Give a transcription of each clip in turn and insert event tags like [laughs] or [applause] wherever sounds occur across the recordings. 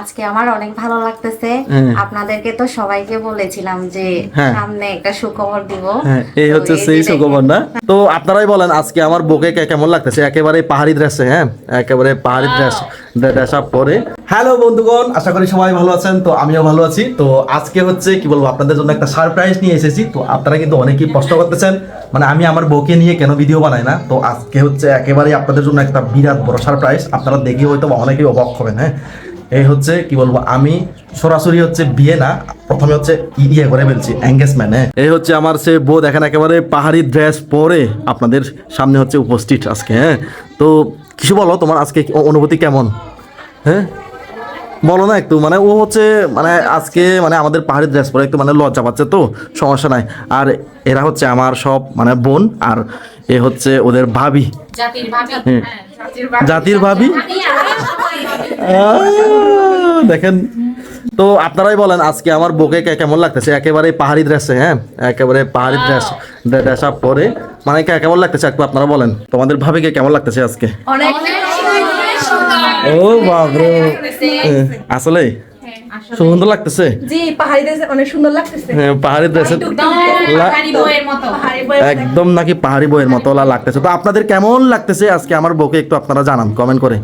আজকে আমার অনেক ভালো লাগতেছে। হ্যাঁ। আপনাদেরকে তো সবাইকে বলেছিলাম যে হ্যাঁ। সামনে একটা সুখবর দিব। হ্যাঁ এই হচ্ছে সেই সুখবর না? তো আপনারাই বলেন আজকে আমার বুকে কেমন লাগতেছে? একেবারে পাহাড়ি ড্রেসে হ্যাঁ? একেবারে পাহাড়ি ড্রেস ড্রেস আপ পরে। হ্যালো বন্ধুগণ আশা করি সবাই ভালো আছেন। তো আমিও ভালো আছি। তো আজকে হচ্ছে কি বলব আপনাদের জন্য একটা সারপ্রাইজ নিয়ে এসেছি। তো আপনারা কিন্তু অনেকেই প্রশ্ন করতেছেন মানে আমি আমার বউকে নিয়ে কেন ভিডিও বানাই না? তো আজকে হচ্ছে একেবারেই আপনাদের জন্য একটা বিরাট বড় সারপ্রাইজ আপনারা দেখে হয়তো অনেকেই অবাক হবেন হ্যাঁ? এই হচ্ছে কি বলব আমি সরাসরি হচ্ছে বিয়ে না প্রথমে হচ্ছে ইয়ে করে ফেলছি এঙ্গেজমেন্ট হ্যাঁ। এই হচ্ছে আমার সে বউ দেখেন একেবারে পাহাড়ি ড্রেস পরে আপনাদের সামনে হচ্ছে উপস্থিত আজকে হ্যাঁ। তো কিছু বলো তোমার আজকে অনুভূতি কেমন? হ্যাঁ? বলো না একটু মানে ও হচ্ছে মানে আজকে মানে আমাদের পাহাড়ি ড্রেস পরে একটু মানে লজ্জা পাচ্ছে তো সমস্যা নাই। আর এরা হচ্ছে আমার সব মানে বোন আর এ হচ্ছে ওদের ভাবি। জাতির ভাবি। হ্যাঁ। জাতির ভাবি। দেখেন। তো আপনারাই বলেন আজকে আমার বউকে কেমন লাগতেছে? একেবারে পাহাড়ি ড্রেসে হ্যাঁ? একেবারে পাহাড়ি ড্রেস ড্রেস আপ পরে। মানে কেমন লাগতেছে একটু আপনারা বলেন? তোমাদের ভাবিকে কেমন লাগতেছে আজকে? ও বাবরে। আসলে সুন্দর লাগতেছে? জি পাহাড়ি দেশে অনেক সুন্দর লাগতেছে। হ্যাঁ, পাহাড়ি ড্রেসে পাহাড়ি পাহাড়ি বইয়ের মতো। একদম নাকি পাহাড়ি বইয়ের মতো লাগতেছে। তো আপনাদের কেমন লাগতেছে আজকে আমার বউকে একটু আপনারা জানান কমেন্ট করে।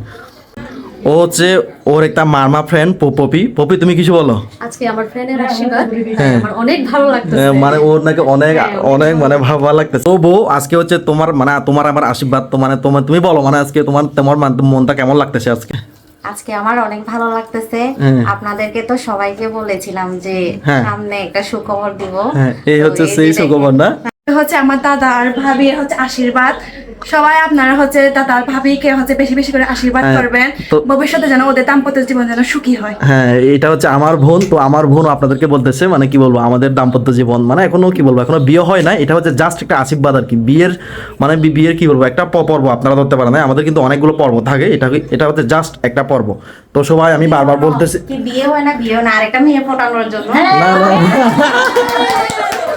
ও হচ্ছে ওর একটা মারমা ফ্রেন্ড পপি। পপি তুমি কিছু বলো? আজকে আমার ফ্রেন্ডের আশীর্বাদ। হ্যাঁ। আমার অনেক ভালো লাগতেছে। হ্যাঁ, মানে ওর নাকি অনেক অনেক মানে ভালো ভালো লাগতেছে। তো বউ আজকে হচ্ছে তোমার মানে তোমার আমার আশীর্বাদ তো মানে তোমার তুমি বলো মানে আজকে তোমার তোমার মান- মনটা কেমন লাগতেছে আজকে? আজকে আমার অনেক ভালো লাগতেছে। হ্যাঁ। আপনাদেরকে তো সবাইকে বলেছিলাম যে হ্যাঁ। সামনে একটা সুখবর দিব। হ্যাঁ এই হচ্ছে সেই সুখবর না হচ্ছে আমার দাদা আর ভাবির হচ্ছে আশীর্বাদ। সবাই আপনারা হচ্ছে তার ভাবিকে হচ্ছে বেশি বেশি করে আশীর্বাদ হ্যাঁ, করবেন। ভবিষ্যতে যেন ওদের দাম্পত্য জীবন যেন সুখী হয়। হ্যাঁ এটা হচ্ছে আমার বোন তো আমার বোন আপনাদেরকে বলতেছে মানে কি বলব আমাদের দাম্পত্য জীবন মানে এখনও কি বলব এখনও বিয়ে হয় না এটা হচ্ছে জাস্ট একটা আশীর্বাদ আর কি। বিয়ের মানে বিয়ের কি বলব একটা প- পর্ব আপনারা ধরতে পারেন না আমাদের কিন্তু অনেকগুলো পর্ব থাকে এটা এটা হচ্ছে জাস্ট একটা পর্ব। তো সবাই আমি বারবার বলতেছি কি বিয়ে হয় না বিয়ে হয় না আরেকটা মেয়ে ফোটানোর জন্য। না না। [laughs]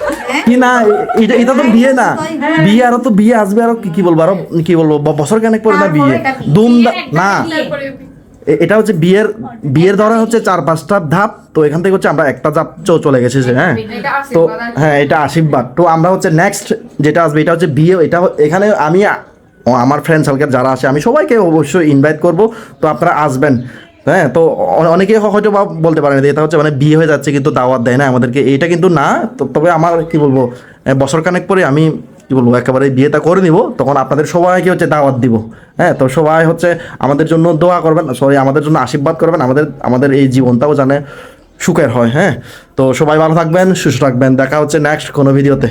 কি না এটা এটা তো বিয়ে না। বিয়ে আরও তো বিয়ে আসবে আরও কি- কি বলব আরও কি বলব বছর কেনেক পরে না বিয়ে। দুম না। এটা হচ্ছে বিয়ের বিয়ের ধরা হচ্ছে চার পাঁচটা ধাপ তো এখান থেকে হচ্ছে আমরা একটা ধাপ চ- চলে গেছি যে, হ্যাঁ। তো হ্যাঁ এটা আশীর্বাদ। তো আমরা হচ্ছে নেক্সট যেটা আসবে এটা হচ্ছে বিয়ে এটা এখানে আমি ও, আমার ফ্রেন্ড সার্কেল যারা আছে আমি সবাইকে অবশ্যই ইনভাইট করব। তো আপনারা আসবেন। হ্যাঁ তো অনেকে হয়তো বা বলতে পারেন এটা হচ্ছে মানে বিয়ে হয়ে যাচ্ছে কিন্তু দাওয়াত দেয় না আমাদেরকে। এটা কিন্তু না তবে আমার কি বলব বছর কানেক পরে আমি কি বলব, একেবারে বিয়েটা করে নিব, তখন আপনাদের সবাইকে হচ্ছে দাওয়াত দিব। হ্যাঁ তো সবাই হচ্ছে আমাদের জন্য দোয়া করবেন, সরি, আমাদের জন্য আশীর্বাদ করবেন, আমাদের আমাদের এই জীবনটাও জানে সুখের হয় হ্যাঁ। তো সবাই ভালো থাকবেন, সুস্থ থাকবেন, দেখা হচ্ছে নেক্সট কোনো ভিডিওতে